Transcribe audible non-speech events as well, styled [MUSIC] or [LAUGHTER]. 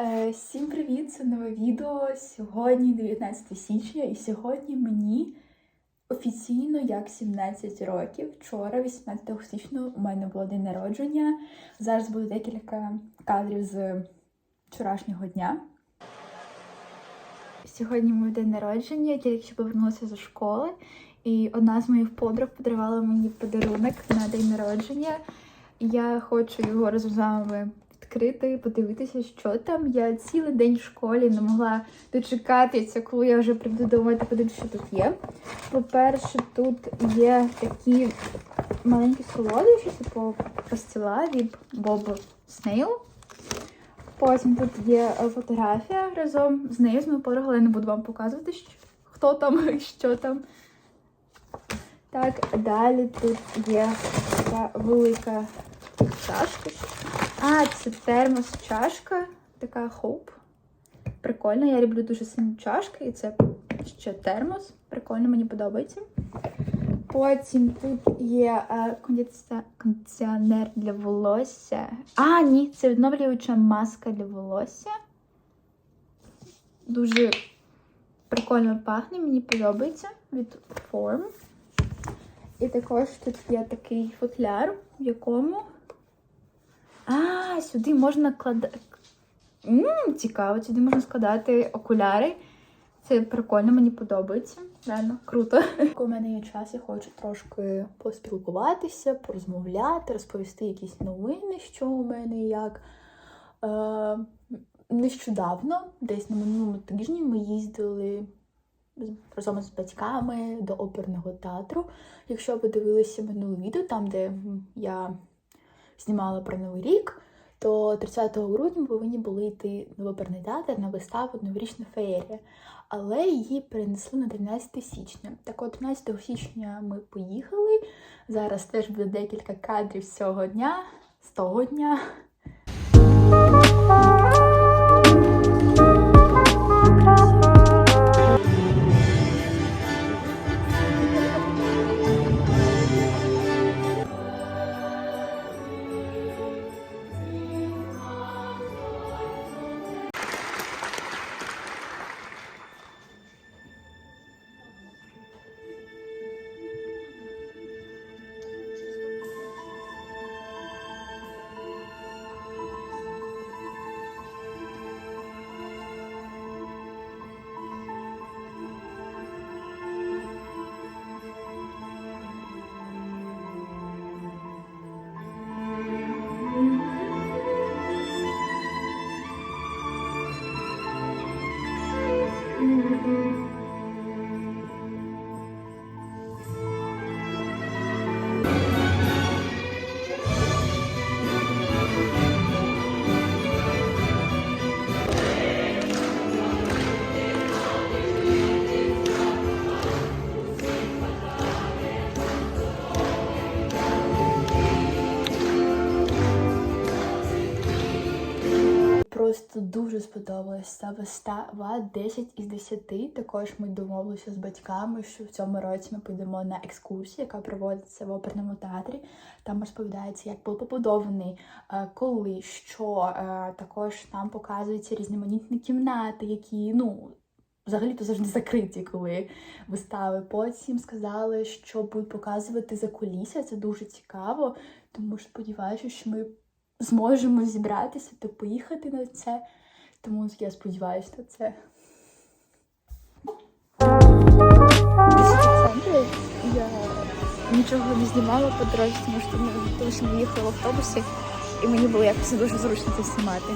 Е, Всім привіт! Це нове відео. Сьогодні 19 січня, і сьогодні мені офіційно як 17 років. Вчора, 18 січня, у мене було день народження. Зараз буде декілька кадрів з вчорашнього дня. Сьогодні мій день народження, я тільки повернулася зі школи, і одна з моїх подруг подарувала мені подарунок на день народження. Я хочу його разом з вами відкрити, подивитися, що там. Я цілий день в школі не могла дочекатися, коли я вже прийду домой та подивлюся, що тут є. По-перше, тут є такі маленькі солодощі, типу пастила від Bob Snail. Потім тут є фотографія разом з нею, з моєю подругою, я не буду вам показувати, хто там і [LAUGHS] що там. Так, далі тут є така велика чашка. А, це термос-чашка, така хоп. Прикольно, я люблю дуже сильно чашки, і це ще термос. Прикольно, мені подобається. Потім тут є е, кондиці- кондиціонер для волосся. А, ні, це відновлююча маска для волосся. Дуже прикольно пахне, мені подобається від Form. І також тут є такий футляр, в якому. А, сюди можна кладати. Цікаво, сюди можна складати окуляри. Це прикольно, мені подобається. Реально круто. У мене є час, я хочу трошки поспілкуватися, порозмовляти, розповісти якісь новини, що у мене як. Е, нещодавно, десь на минулому тижні, ми їздили разом з батьками до оперного театру. Якщо ви дивилися минуле відео, там, де я знімала про Новий рік, то 30 грудня повинні були йти в оперний театр на виставу Новорічна феєрія. Але її перенесли на 13 січня. Так от 13 січня ми поїхали. Зараз теж буде декілька кадрів з цього дня, з того дня. Mm-hmm. Просто дуже сподобалась ця вистава 10 із 10. Також ми домовилися з батьками, що в цьому році ми підемо на екскурсію, яка проводиться в оперному театрі. Там розповідається, як був побудований, е, коли, що. Е, Також там показуються різноманітні кімнати, які, ну. Взагалі-то завжди закриті, коли вистави. Потім сказали, що будуть показувати за кулісся. Це дуже цікаво, тому сподіваюся, що ми зможемо зібратися та поїхати на це. Тому я сподіваюся на це. Я нічого не знімала по дорозі, тому що ми, їхали в автобусі, і мені було якось дуже зручно це знімати.